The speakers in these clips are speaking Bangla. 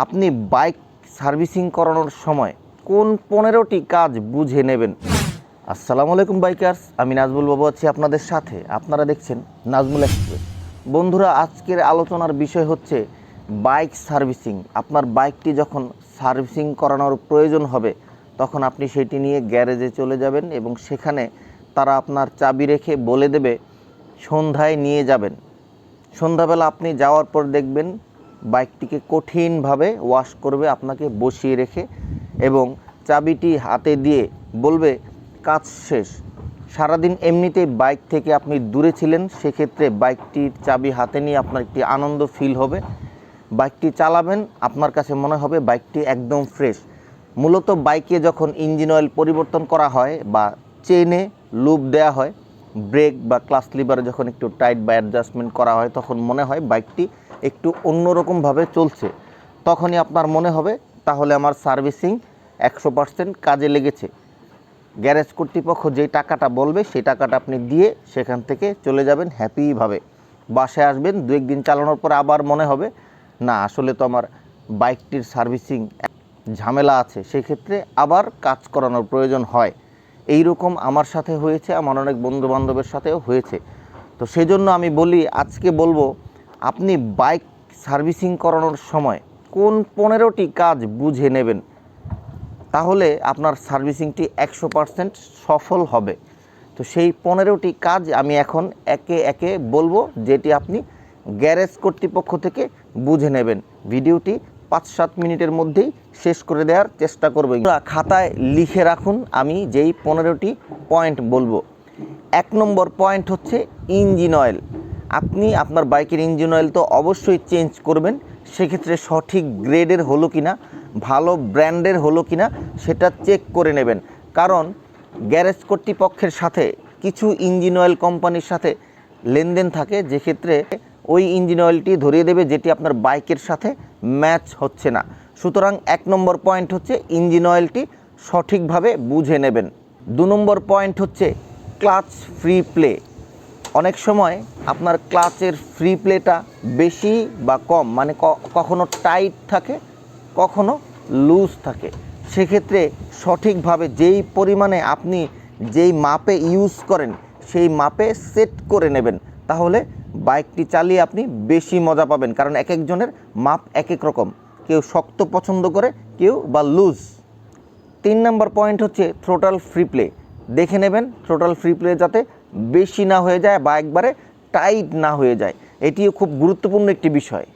আপনি বাইক সার্ভিসিং করানোর সময় কোন পনেরোটি কাজ বুঝে নেবেন? আসসালামু আলাইকুম বাইকার্স, আমি নাজমুল বাবু আছি আপনাদের সাথে। আপনারা দেখছেন নাজমুল এক্সপ্রেস। বন্ধুরা, আজকের আলোচনার বিষয় হচ্ছে বাইক সার্ভিসিং। আপনার বাইকটি যখন সার্ভিসিং করানোর প্রয়োজন হবে, তখন আপনি সেটি নিয়ে গ্যারেজে চলে যাবেন এবং সেখানে তারা আপনার চাবি রেখে বলে দেবে, সন্ধ্যায় নিয়ে যাবেন। সন্ধ্যাবেলা আপনি যাওয়ার পর দেখবেন বাইকটিকে কঠিনভাবে ওয়াশ করবে, আপনাকে বসিয়ে রেখে এবং চাবিটি হাতে দিয়ে বলবে, কাজ শেষ। সারাদিন এমনিতেই বাইক থেকে আপনি দূরে ছিলেন, সেক্ষেত্রে বাইকটির চাবি হাতে নিয়ে আপনার একটি আনন্দ ফিল হবে। বাইকটি চালাবেন, আপনার কাছে মনে হবে বাইকটি একদম ফ্রেশ মূলত বাইকে যখন ইঞ্জিন অয়েল পরিবর্তন করা হয় বা চেনে লুপ দেওয়া হয় ব্রেক বা ক্লাস লিভারে যখন একটু টাইট বা অ্যাডজাস্টমেন্ট করা হয়, তখন মনে হয় বাইকটি একটু অন্যরকমভাবে চলছে। তখনই আপনার মনে হবে, তাহলে আমার সার্ভিসিং একশো পার্সেন্ট কাজে লেগেছে। গ্যারেজ কর্তৃপক্ষ যেই টাকাটা বলবে, সেই টাকাটা আপনি দিয়ে সেখান থেকে চলে যাবেন হ্যাপিভাবে। বাসায় আসবেন, দু একদিন চালানোর পর আবার মনে হবে, না, আসলে তো আমার বাইকটির সার্ভিসিং ঝামেলা আছে। সেক্ষেত্রে আবার কাজ করানোর প্রয়োজন হয়। এই রকম আমার সাথে হয়েছে, আমার অনেক বন্ধু বান্ধবের সাথেও হয়েছে। তো সেজন্য আমি বলি, আজকে বলব আপনি বাইক সার্ভিসিং করানোর সময় কোন পনেরোটি কাজ বুঝে নেবেন? তাহলে আপনার সার্ভিসিংটি একশো পারসেন্ট সফল হবে। তো সেই পনেরোটি কাজ আমি এখন একে একে বলব, যেটি আপনি গ্যারেজ কর্তৃপক্ষ থেকে বুঝে নেবেন। ভিডিওটি পাঁচ সাত মিনিটের মধ্যেই শেষ করে দেওয়ার চেষ্টা করব। খাতায় লিখে রাখুন, আমি যেই পনেরোটি পয়েন্ট বলব। এক নম্বর পয়েন্ট হচ্ছে ইঞ্জিন অয়েল। আপনি আপনার বাইকের ইঞ্জিন অয়েল তো অবশ্যই চেঞ্জ করবেন। সেক্ষেত্রে সঠিক গ্রেডের হলো কি না ভালো ব্র্যান্ডের হলো কি না সেটা চেক করে নেবেন। কারণ গ্যারেজ কর্তৃপক্ষের সাথে কিছু ইঞ্জিন অয়েল কোম্পানির সাথে লেনদেন থাকে, যেক্ষেত্রে ওই ইঞ্জিন অয়েলটি ধরিয়ে দেবে, যেটি আপনার বাইকের সাথে ম্যাচ হচ্ছে না। সুতরাং এক নম্বর পয়েন্ট হচ্ছে ইঞ্জিন অয়েলটি সঠিকভাবে বুঝে নেবেন। দু নম্বর পয়েন্ট হচ্ছে ক্লাচ ফ্রি প্লে অনেক সময় আপনার ক্লাচের ফ্রি প্লেটা বেশি বা কম মানে কখনো টাইট থাকে, কখনো লুজ থাকে। সেক্ষেত্রে সঠিকভাবে যেই পরিমাণে আপনি যেই মাপে ইউজ করেন, সেই মাপে সেট করে নেবেন। তাহলে বাইকটি চালিয়ে আপনি বেশি মজা পাবেন, কারণ এক একজনের মাপ এক এক রকম। কেউ শক্ত পছন্দ করে, কেউ বা লুজ। তিন নম্বর পয়েন্ট হচ্ছে থ্রোটাল ফ্রি প্লে দেখে নেবেন টোটাল ফ্রি প্লে যাতে বেশি না হয়ে যায় বা একবারে টাইট না হয়ে যায়। এটিও খুব গুরুত্বপূর্ণ একটি বিষয়।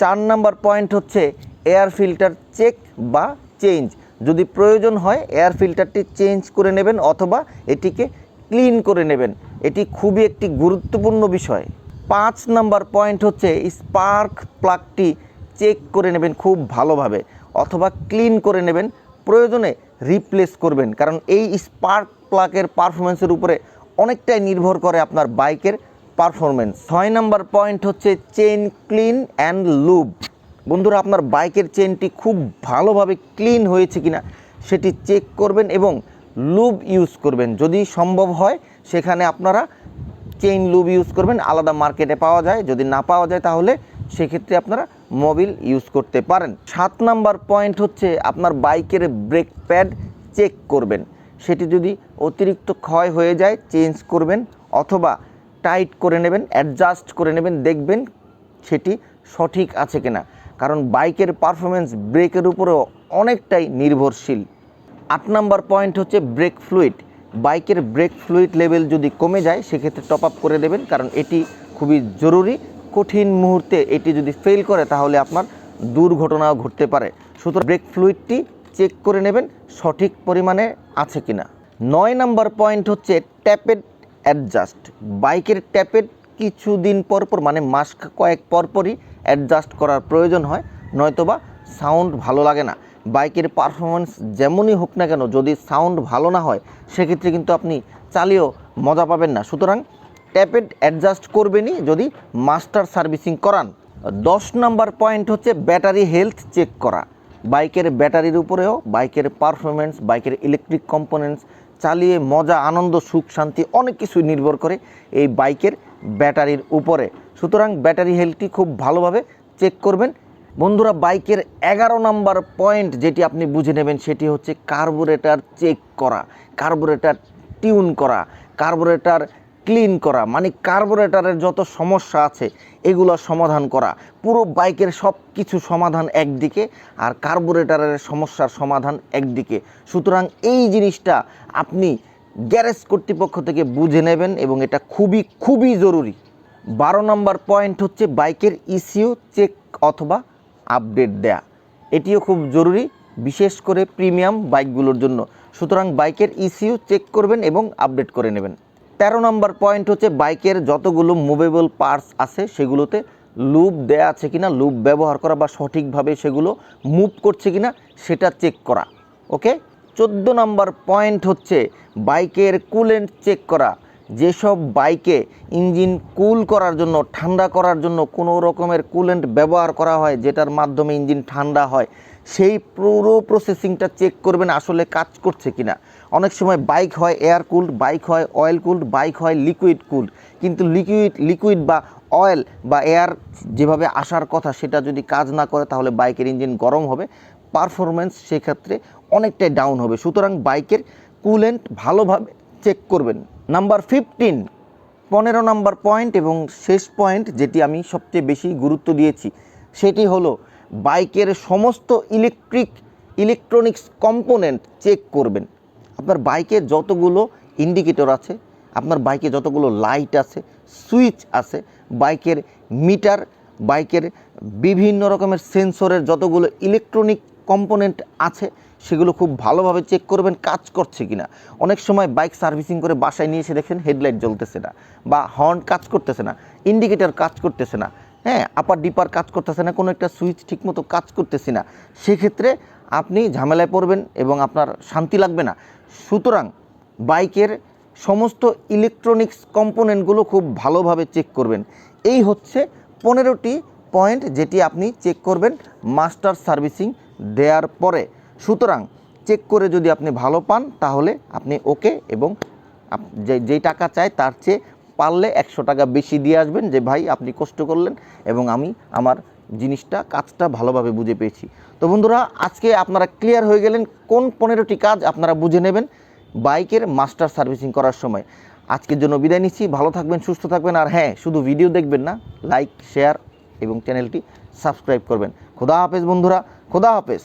চার নাম্বার পয়েন্ট হচ্ছে এয়ার ফিল্টার চেক বা চেঞ্জ যদি প্রয়োজন হয় এয়ার ফিল্টারটি চেঞ্জ করে নেবেন অথবা এটিকে ক্লিন করে নেবেন। এটি খুবই একটি গুরুত্বপূর্ণ বিষয়। পাঁচ নাম্বার পয়েন্ট হচ্ছে স্পার্ক প্লাগটি চেক করে নেবেন খুব ভালোভাবে। অথবা ক্লিন করে নেবেন। প্রয়োজনে রিপ্লেস করবেন। কারণ এই স্পার্ক প্লাগের পারফরমেন্সের উপরে অনেকটাই নির্ভর করে আপনার বাইকের পারফরমেন্স ছয় নাম্বার পয়েন্ট হচ্ছে চেন ক্লিন অ্যান্ড লুব বন্ধুরা, আপনার বাইকের চেনটি খুব ভালোভাবে ক্লিন হয়েছে কিনা সেটি চেক করবেন এবং লুব ইউজ করবেন। যদি সম্ভব হয়, সেখানে আপনারা চেইন লুব ইউজ করবেন, আলাদা মার্কেটে পাওয়া যায়। যদি না পাওয়া যায়, তাহলে সেক্ষেত্রে আপনারা মোবিল ইউজ করতে পারেন। সাত নাম্বার পয়েন্ট হচ্ছে আপনার বাইকের ব্রেক প্যাড চেক করবেন। সেটি যদি অতিরিক্ত ক্ষয় হয়ে যায়, চেঞ্জ করবেন অথবা টাইট করে নেবেন অ্যাডজাস্ট করে নেবেন, দেখবেন সেটি সঠিক আছে কিনা। কারণ বাইকের পারফরমেন্স ব্রেকের উপরেও অনেকটাই নির্ভরশীল। আট নাম্বার পয়েন্ট হচ্ছে ব্রেক ফ্লুইড বাইকের ব্রেক ফ্লুইড লেভেল যদি কমে যায়, সেক্ষেত্রে টপ আপ করে দেবেন, কারণ এটি খুবই জরুরি। কঠিন মুহূর্তে এটি যদি ফেল করে, তাহলে আপনার দুর্ঘটনাও ঘটতে পারে। সুতরাং ব্রেক ফ্লুইডটি চেক করে নেবেন সঠিক পরিমাণে আছে কি না নয় নাম্বার পয়েন্ট হচ্ছে ট্যাপেড অ্যাডজাস্ট বাইকের ট্যাপেড কিছুদিন পর পর মানে মাস কয়েক পর পরই অ্যাডজাস্ট করার প্রয়োজন হয়, নয়তোবা সাউন্ড ভালো লাগে না। বাইকের পারফরমেন্স যেমনই হোক না কেন, যদি সাউন্ড ভালো না হয়, সেক্ষেত্রে কিন্তু আপনি চালিয়েও মজা পাবেন না। সুতরাং ট্যাপেড অ্যাডজাস্ট করবেনই যদি মাস্টার সার্ভিসিং করান। দশ নাম্বার পয়েন্ট হচ্ছে ব্যাটারি হেলথ চেক করা। বাইকের ব্যাটারির উপরেও বাইকের পারফরমেন্স বাইকের ইলেকট্রিক কম্পোনেন্টস চালিয়ে মজা, আনন্দ, সুখ, শান্তি অনেক কিছুই নির্ভর করে এই বাইকের ব্যাটারির উপরে। সুতরাং ব্যাটারি হেলথটি খুব ভালোভাবে চেক করবেন। বন্ধুরা, বাইকের এগারো নাম্বার পয়েন্ট যেটি আপনি বুঝে নেবেন সেটি হচ্ছে কার্বোরেটর চেক করা কার্বোরেটর টিউন করা কার্বোরেটর ক্লিন করা মানে কার্বোরেটারের যত সমস্যা আছে, এগুলো সমাধান করা। পুরো বাইকের সব কিছু সমাধান একদিকে আর কার্বোরেটারের সমস্যার সমাধান একদিকে। সুতরাং এই জিনিসটা আপনি গ্যারেজ কর্তৃপক্ষ থেকে বুঝে নেবেন এবং এটা খুবই খুবই জরুরি। বারো নম্বর পয়েন্ট হচ্ছে বাইকের ইসিউ চেক অথবা আপডেট দেয়া। এটিও খুব জরুরি, বিশেষ করে প্রিমিয়াম বাইকগুলোর জন্য। সুতরাং বাইকের ইসিউ চেক করবেন এবং আপডেট করে নেবেন। তেরো নম্বর পয়েন্ট হচ্ছে বাইকের যতগুলো মুভেবল পার্টস আছে সেগুলোতে লুপ দেয়া আছে কিনা লুপ ব্যবহার করা বা সঠিকভাবে সেগুলো মুভ করছে কিনা সেটা চেক করা ওকে চোদ্দ নম্বর পয়েন্ট হচ্ছে বাইকের কুলেন্ট চেক করা। যেসব বাইকে ইঞ্জিন কুল করার জন্য, ঠান্ডা করার জন্য কোনো রকমের কুলেন্ট ব্যবহার করা হয়, যেটার মাধ্যমে ইঞ্জিন ঠান্ডা হয় সেই পুরো প্রসেসিংটা চেক করবেন আসলে কাজ করছে কিনা। অনেক সময় বাইক হয় এয়ার কুলড বাইক হয় অয়েল কুলড বাইক হয় লিকুইড কুলড কিন্তু লিকুইড লিকুইড বা অয়েল বা এয়ার যেভাবে আসার কথা সেটা যদি কাজ না করে তাহলে বাইকের ইঞ্জিন গরম হবে। পারফরমেন্স সেক্ষেত্রে অনেকটাই ডাউন হবে। সুতরাং বাইকের কুলেন্ট ভালোভাবে চেক করবেন। নাম্বার ফিফটিন পনেরো নাম্বার পয়েন্ট এবং শেষ পয়েন্ট যেটি আমি সবচেয়ে বেশি গুরুত্ব দিয়েছি, সেটি হলো বাইকের সমস্ত ইলেকট্রিক, ইলেকট্রনিক্স কম্পোনেন্ট চেক করবেন। আপনার বাইকে যতগুলো ইন্ডিকেটর আছে, আপনার বাইকে যতগুলো লাইট আছে, সুইচ আছে, বাইকের মিটার, বাইকের বিভিন্ন রকমের সেন্সরের যতগুলো ইলেকট্রনিক কম্পোনেন্ট আছে, সেগুলো খুব ভালোভাবে চেক করবেন কাজ করছে কিনা। অনেক সময় বাইক সার্ভিসিং করে বাসায় নিয়ে এসে দেখেন হেডলাইট জ্বলতেছে না বা হর্ন কাজ করতেছে না, ইন্ডিকেটর কাজ করতেছে না। হ্যাঁ আপার ডিপার কাজ করতেছে না, কোনো একটা সুইচ ঠিকমতো কাজ করতেছি না। সেক্ষেত্রে আপনি ঝামেলায় পড়বেন এবং আপনার শান্তি লাগবে না। সুতরাং বাইকের সমস্ত ইলেকট্রনিক্স কম্পোনেন্টগুলো খুব ভালোভাবে চেক করবেন। এই হচ্ছে পনেরোটি পয়েন্ট যেটি আপনি চেক করবেন মাস্টার সার্ভিসিং দেওয়ার পরে। সুতরাং চেক করে যদি আপনি ভালো পান, তাহলে আপনি ওকে এবং যে যেই টাকা চায় তার চেয়ে পারলে একশো টাকা বেশি দিয়ে আসবেন যে, ভাই, আপনি কষ্ট করলেন এবং আমি আমার জিনিসটা, কাজটা ভালোভাবে বুঝে পেয়েছি। তো বন্ধুরা, আজকে আপনারা ক্লিয়ার হয়ে গেলেন কোন পনেরোটি কাজ আপনারা বুঝে নেবেন বাইকের মাস্টার সার্ভিসিং করার সময়। আজকের জন্য বিদায় নিচ্ছি। ভালো থাকবেন, সুস্থ থাকবেন আর হ্যাঁ শুধু ভিডিও দেখবেন না লাইক শেয়ার এবং চ্যানেলটি সাবস্ক্রাইব করবেন। খোদা হাফেজ বন্ধুরা, খোদা হাফেজ।